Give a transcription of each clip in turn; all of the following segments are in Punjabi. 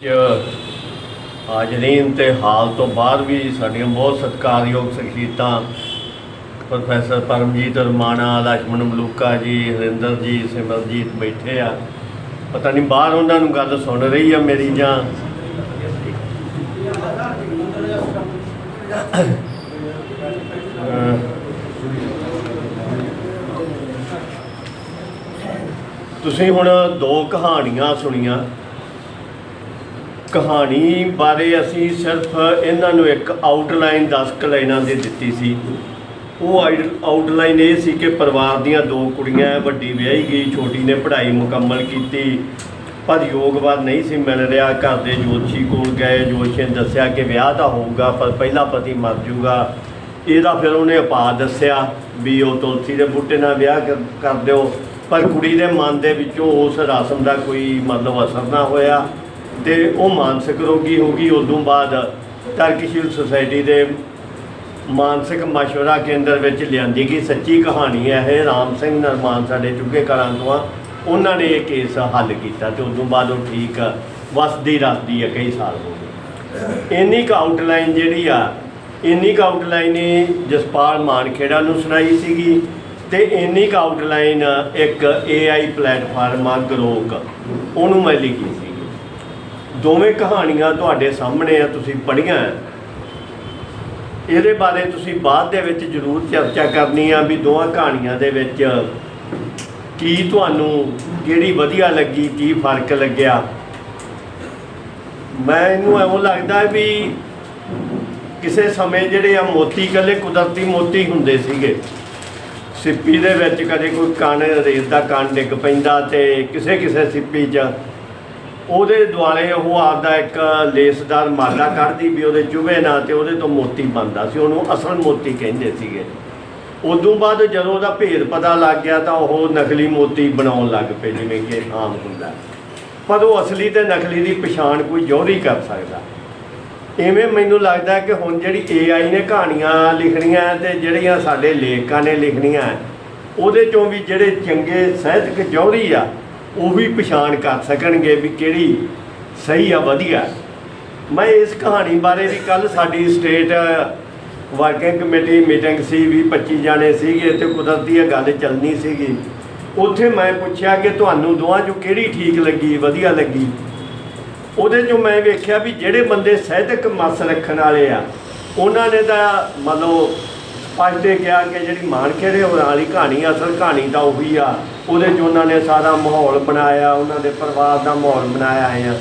ਚ ਹਾਜ਼ਰੀਨ ਤੇ ਹਾਲ ਤੋਂ ਬਾਅਦ ਵੀ ਸਾਡੀਆਂ ਬਹੁਤ ਸਤਿਕਾਰਯੋਗ ਸ਼ਖਸੀਅਤਾਂ ਪ੍ਰੋਫੈਸਰ ਪਰਮਜੀਤ ਰਮਾਣਾ ਲక్ష్ਮਣ ਮਲੂਕਾ ਜੀ, ਹਰਿੰਦਰ ਜੀ, ਸਿਮਰਜੀਤ ਬੈਠੇ ਆ। ਪਤਾ ਨਹੀਂ ਬਾਹਰ ਉਹਨਾਂ ਨੂੰ ਗੱਲ ਸੁਣ ਰਹੀ ਆ ਮੇਰੀ ਜਾਂ ਤੁਸੀਂ ਹੁਣ ਦੋ ਕਹਾਣੀਆਂ ਸੁਣੀਆਂ। ਕਹਾਣੀ ਬਾਰੇ ਅਸੀਂ ਸਿਰਫ ਇਹਨਾਂ ਨੂੰ ਇੱਕ ਆਊਟਲਾਈਨ 10 ਕੁ ਲਾਈਨਾਂ ਦੀ ਦਿੱਤੀ ਸੀ। ਉਹ ਆਊਟਲਾਈਨ ਇਹ ਸੀ ਕਿ ਪਰਿਵਾਰ ਦੀਆਂ ਦੋ ਕੁੜੀਆਂ, ਵੱਡੀ ਵਿਆਹੀ ਗਈ, ਛੋਟੀ ਨੇ ਪੜ੍ਹਾਈ ਮੁਕੰਮਲ ਕੀਤੀ। ਪਰ ਯੋਗਵਾਦ ਨਹੀਂ ਸੀ ਮਿਲ ਰਿਹਾ, ਘਰ ਦੇ ਜੋਤਸ਼ੀ ਕੋਲ ਗਏ ਜੋਤਸ਼ੀ ਨੇ ਦੱਸਿਆ ਕਿ ਵਿਆਹ ਤਾਂ ਹੋਊਗਾ, ਪਰ ਪਹਿਲਾ ਪਤੀ ਮਰ ਜਾਊਗਾ ਇਹਦਾ ਫਿਰ ਉਹਨੇ ਉਪਾਅ ਦੱਸਿਆ ਵੀ ਉਹ ਤੁਲਸੀ ਦੇ ਬੂਟੇ ਨਾਲ ਵਿਆਹ ਕਰ- ਕਰ ਦਿਓ। ਪਰ ਕੁੜੀ ਦੇ ਮਨ ਦੇ ਵਿੱਚੋਂ ਉਸ ਰਸਮ ਦਾ ਕੋਈ ਮਤਲਬ ਅਸਰ ਨਾ ਹੋਇਆ। ਤੇ ਉਹ ਮਾਨਸਿਕ ਰੋਗੀ ਹੋ ਗਈ, ਉਦੋਂ ਬਾਅਦ ਤਰਕਸ਼ੀਲ ਸੁਸਾਇਟੀ ਦੇ ਮਾਨਸਿਕ ਮਸ਼ਵਰਾ ਕੇਂਦਰ ਵਿੱਚ ਲਿਆਂਦੀ ਗਈ ਸੱਚੀ ਕਹਾਣੀ ਹੈ ਇਹ। ਰਾਮ ਸਿੰਘ ਨਰਮਾਨ ਸਾਡੇ ਚੁੱਕੇ ਕਲਾਂ ਤੋਂ ਆ। ਉਹਨਾਂ ਨੇ ਇਹ ਕੇਸ ਹੱਲ ਕੀਤਾ ਤੇ ਉਦੋਂ ਬਾਅਦ ਉਹ ਠੀਕ ਵਸਦੀ ਰਸਦੀ ਹੈ ਕਈ ਸਾਲ ਹੋ ਗਏ। ਇੰਨੀ ਕੁ ਆਊਟਲਾਈਨ ਜਿਹੜੀ ਆ, ਇੰਨੀ ਕੁ ਆਊਟਲਾਈਨ ਇਹ ਜਸਪਾਲ ਮਾਨਖੇੜਾ ਨੂੰ ਸੁਣਾਈ ਸੀਗੀ ਤੇ ਇੰਨੀ ਕੁ ਆਊਟਲਾਈਨ ਇੱਕ AI ਪਲੇਟਫਾਰਮ ਆ ਗਰੋਕ ਉਹਨੂੰ ਮੈਂ ਲਿਖੀ ਸੀ। ਦੋਵੇਂ ਕਹਾਣੀਆਂ ਤੁਹਾਡੇ ਸਾਹਮਣੇ ਆ, ਤੁਸੀਂ ਪੜ੍ਹੀਆਂ ਇਹਦੇ ਬਾਰੇ ਤੁਸੀਂ ਬਾਅਦ ਦੇ ਵਿੱਚ ਜ਼ਰੂਰ ਚਰਚਾ ਕਰਨੀ ਆ ਵੀ ਦੋਵਾਂ ਕਹਾਣੀਆਂ ਦੇ ਵਿੱਚ ਕੀ ਤੁਹਾਨੂੰ, ਕਿਹੜੀ ਵਧੀਆ ਲੱਗੀ, ਕੀ ਫ਼ਰਕ ਲੱਗਿਆ। ਮੈਂ ਇਹਨੂੰ ਐਵੇਂ ਲੱਗਦਾ ਵੀ ਕਿਸੇ ਸਮੇਂ ਜਿਹੜੇ ਆ ਮੋਤੀ ਕੱਲੇ ਕੁਦਰਤੀ ਮੋਤੀ ਹੁੰਦੇ ਸੀਗੇ। ਸਿੱਪੀ ਦੇ ਵਿੱਚ ਕਦੇ ਕੋਈ ਕਣ ਰੇਤ ਦਾ ਕਣ ਡਿੱਗ ਪੈਂਦਾ ਤੇ ਕਿਸੇ ਕਿਸੇ ਸਿੱਪੀ 'ਚ ਉਹਦੇ ਦੁਆਲੇ ਉਹ ਆਪਦਾ ਇੱਕ ਲੇਸਦਾਰ ਮਾਲਾ ਕੱਢਦੀ ਵੀ ਉਹਦੇ ਚੁਭੇ ਨਾਲ ਤੇ ਉਹਦੇ ਤੋਂ ਮੋਤੀ ਬਣਦਾ ਸੀ, ਉਹਨੂੰ ਅਸਲ ਮੋਤੀ ਕਹਿੰਦੇ ਸੀਗੇ। ਉਦੋਂ ਬਾਅਦ ਜਦੋਂ ਉਹਦਾ ਭੇਦ ਪਤਾ ਲੱਗ ਗਿਆ ਤਾਂ ਉਹ ਨਕਲੀ ਮੋਤੀ ਬਣਾਉਣ ਲੱਗ ਪਏ, ਜਿਵੇਂ ਕਿ ਆਮ ਹੁੰਦਾ। ਪਰ ਉਹ ਅਸਲੀ ਤੇ ਨਕਲੀ ਦੀ ਪਛਾਣ ਕੋਈ ਜੋਹਰੀ ਕਰ ਸਕਦਾ। ਇਵੇਂ ਮੈਨੂੰ ਲੱਗਦਾ ਕਿ ਹੁਣ ਜਿਹੜੀ AI ਨੇ ਕਹਾਣੀਆਂ ਲਿਖਣੀਆਂ ਤੇ ਜਿਹੜੀਆਂ ਸਾਡੇ ਲੇਖਕਾਂ ਨੇ ਲਿਖਣੀਆਂ, ਉਹਦੇ ਚੋਂ ਵੀ ਜਿਹੜੇ ਚੰਗੇ ਸਾਹਿਤਕ ਜੋਹਰੀ ਆ ਉਹ ਵੀ ਪਛਾਣ ਕਰ ਸਕਣਗੇ ਵੀ ਕਿਹੜੀ ਸਹੀ ਆ, ਵਧੀਆ। ਮੈਂ ਇਸ ਕਹਾਣੀ ਬਾਰੇ ਵੀ ਕੱਲ ਸਾਡੀ ਸਟੇਟ ਵਰਕਿੰਗ ਕਮੇਟੀ ਮੀਟਿੰਗ ਸੀ, ਵੀ 25 ਜਾਣੇ ਸੀਗੇ ਤੇ ਕੁਦਰਤੀ ਇਹ ਗੱਲ ਚੱਲਣੀ ਸੀਗੀ। ਉੱਥੇ ਮੈਂ ਪੁੱਛਿਆ ਕਿ ਤੁਹਾਨੂੰ ਦੋਵਾਂ ਚੋਂ ਕਿਹੜੀ ਠੀਕ ਲੱਗੀ, ਵਧੀਆ ਲੱਗੀ? ਉਹਦੇ ਚੋਂ ਮੈਂ ਵੇਖਿਆ ਵੀ ਜਿਹੜੇ ਬੰਦੇ ਸਾਹਿਤਕ ਮਸ ਰੱਖਣ ਵਾਲੇ ਆ, ਉਹਨਾਂ ਨੇ ਤਾਂ ਮਤਲਬ ਅੱਜ ਸਪਸ਼ਟ ਕਿਹਾ ਕਿ ਜਿਹੜੀ ਮਾਨਖੇੜੇ ਹੋਰਾਂ ਦੀ ਕਹਾਣੀ ਅਸਲ ਕਹਾਣੀ ਤਾਂ ਉਹੀ ਆ। ਉਹਦੇ 'ਚ ਉਹਨਾਂ ਨੇ ਸਾਰਾ ਮਾਹੌਲ ਬਣਾਇਆ, ਉਹਨਾਂ ਦੇ ਪਰਿਵਾਰ ਦਾ ਮਾਹੌਲ ਬਣਾਇਆ ਹੈ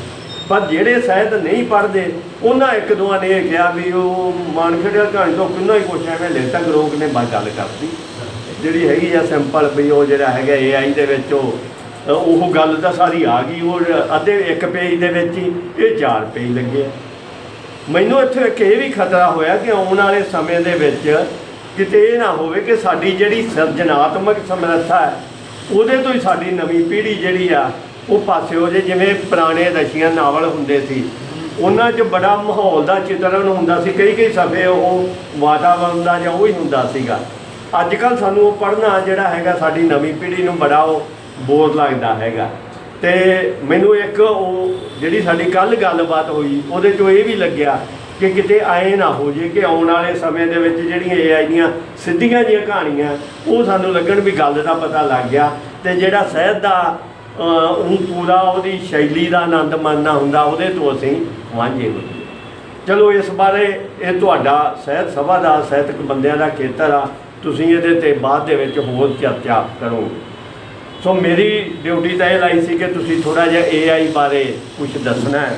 ਪਰ ਜਿਹੜੇ ਸਾਹਿਤ ਨਹੀਂ ਪੜ੍ਹਦੇ, ਉਹਨਾਂ ਇੱਕ ਦੋਆਂ ਨੇ ਇਹ ਕਿਹਾ ਵੀ ਉਹ ਮਾਨਖੇੜੇ ਵਾਲੀ ਕਹਾਣੀ ਤੋਂ ਕਿੰਨਾ ਹੀ ਕੁਛ ਐਵੇਂ ਲੇਤਾ ਗਰੋਕ ਨੇ ਬਸ ਗੱਲ ਕਰਤੀ। ਜਿਹੜੀ ਹੈਗੀ ਆ ਸਿੰਪਲ ਵੀ ਉਹ ਜਿਹੜਾ ਹੈਗਾ AI ਦੇ ਵਿੱਚ ਉਹ ਉਹ ਗੱਲ ਤਾਂ ਸਾਰੀ ਆ ਗਈ। ਉਹ ਅੱਧੇ ਇੱਕ ਪੇਜ ਦੇ ਵਿੱਚ ਹੀ ਇਹ ਚਾਰ ਪੇਜ ਲੱਗੇ ਆ। ਮੈਨੂੰ ਇੱਥੇ ਇੱਕ ਇਹ ਵੀ ਖਤਰਾ ਹੋਇਆ ਕਿ ਆਉਣ ਵਾਲੇ ਸਮੇਂ ਦੇ ਵਿੱਚ ਕਿਤੇ ਇਹ ਨਾ ਹੋਵੇ ਕਿ ਸਾਡੀ ਜਿਹੜੀ ਸਿਰਜਣਾਤਮਕ ਸਮਰੱਥਾ ਹੈ, ਉਹਦੇ ਤੋਂ ਹੀ ਸਾਡੀ ਨਵੀਂ ਪੀੜ੍ਹੀ ਜਿਹੜੀ ਆ, ਉਹ ਪਾਸੇ ਹੋ ਜੇ, ਜਿਵੇਂ ਪੁਰਾਣੇ ਰਸ਼ੀਆਂ ਨਾਵਲ ਹੁੰਦੇ ਸੀ। ਉਹਨਾਂ 'ਚ ਬੜਾ ਮਾਹੌਲ ਦਾ ਚਿਤਰਨ ਹੁੰਦਾ ਸੀ। ਕਈ ਕਈ ਸਫੇ ਉਹ ਵਾਤਾਵਰਣ ਦਾ ਜਾਂ ਉਹ ਹੀ ਹੁੰਦਾ ਸੀਗਾ। ਅੱਜ ਕੱਲ ਸਾਨੂੰ ਉਹ ਪੜ੍ਹਨਾ ਜਿਹੜਾ ਹੈਗਾ, ਸਾਡੀ ਨਵੀਂ ਪੀੜ੍ਹੀ ਨੂੰ ਬੜਾ ਉਹ ਬੋਰ ਲੱਗਦਾ ਹੈਗਾ। ਤੇ ਮੈਨੂੰ ਇੱਕ ਉਹ ਜਿਹੜੀ ਸਾਡੀ ਕੱਲ ਗੱਲਬਾਤ ਹੋਈ, ਉਹਦੇ ਚੋਂ ਇਹ ਵੀ ਲੱਗਿਆ ਕਿ ਕਿਤੇ ਆਏ ਨਾ ਹੋ ਜੇ ਕਿ ਆਉਣ ਵਾਲੇ ਸਮੇਂ ਦੇ ਵਿੱਚ ਜਿਹੜੀਆਂ AI ਦੀਆਂ ਸਿੱਧੀਆਂ ਜਿਹੀਆਂ ਕਹਾਣੀਆਂ ਉਹ ਸਾਨੂੰ ਲੱਗਣ ਵੀ ਗੱਲ ਦਾ ਪਤਾ ਲੱਗ ਗਿਆ ਤੇ ਜਿਹੜਾ ਸਹਿਤ ਦਾ ਅ, ਉਹ ਪੂਰਾ ਉਹਦੀ ਸ਼ੈਲੀ ਦਾ ਆਨੰਦ ਮਾਣਨਾ ਹੁੰਦਾ ਉਹਦੇ ਤੋਂ ਅਸੀਂ ਵਾਂਝੇ ਹੋ ਗਏ ਚਲੋ ਇਸ ਬਾਰੇ ਇਹ ਤੁਹਾਡਾ ਸਹਿਤ ਸਭਾ ਦਾ ਸਾਹਿਤਕ ਬੰਦਿਆਂ ਦਾ ਖੇਤਰ ਆ ਤੁਸੀਂ ਇਹਦੇ ਤੇ ਬਾਅਦ ਦੇ ਵਿੱਚ ਹੋਰ ਚਰਚਾ ਕਰੋ ਸੋ ਮੇਰੀ ਡਿਊਟੀ ਤਾਂ ਇਹ ਲਾਈ ਸੀ ਕਿ ਤੁਸੀਂ ਥੋੜਾ ਜਿਹਾ AI ਬਾਰੇ ਕੁਝ ਦੱਸਣਾ ਹੈ।